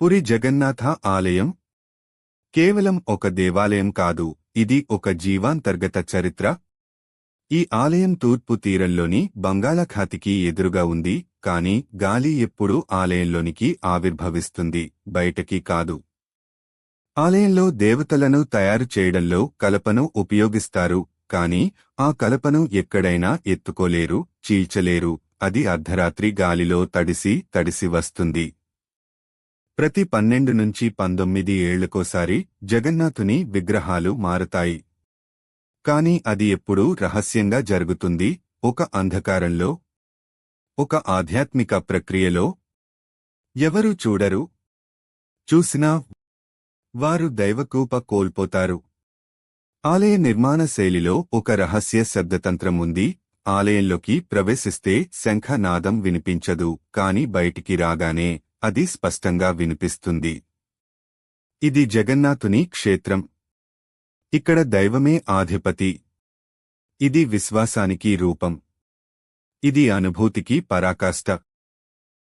పురి జగన్నాథ ఆలయం? కేవలం ఒక దేవాలయం కాదు ఇది ఒక జీవాంతర్గత చరిత్ర. ఈ ఆలయం తూర్పు తీరంలోని బంగాళాఖాతికి ఎదురుగా ఉంది కాని గాలి ఎప్పుడూ ఆలయంలోనికి ఆవిర్భవిస్తుంది బయటకి కాదు. ఆలయంలో దేవతలను తయారు చేయడంలో కలపను ఉపయోగిస్తారు కాని ఆ కలపను ఎక్కడైనా ఎత్తుకోలేరు చీల్చలేరు అది అర్ధరాత్రి గాలిలో తడిసి తడిసి వస్తుంది. ప్రతి పన్నెండు నుంచి పంతొమ్మిది ఏళ్ళకోసారి జగన్నాథుని విగ్రహాలు మారతాయి. కాని అది ఎప్పుడూ రహస్యంగా జరుగుతుంది ఒక అంధకారంలో ఒక ఆధ్యాత్మిక ప్రక్రియలో. ఎవరూ చూడరు చూసినా వారు దైవకూప కోల్పోతారు. ఆలయ నిర్మాణ శైలిలో ఒక రహస్య శబ్దతంత్రం ఉంది ఆలయంలోకి ప్రవేశిస్తే శంఖనాదం వినిపించదు కాని బయటికి రాగానే అది స్పష్టంగా వినిపిస్తుంది. ఇది జగన్నాథుని క్షేత్రం. ఇక్కడ దైవమే ఆధిపతి. ఇది విశ్వాసానికి రూపం. ఇది అనుభూతికి పరాకాష్ట.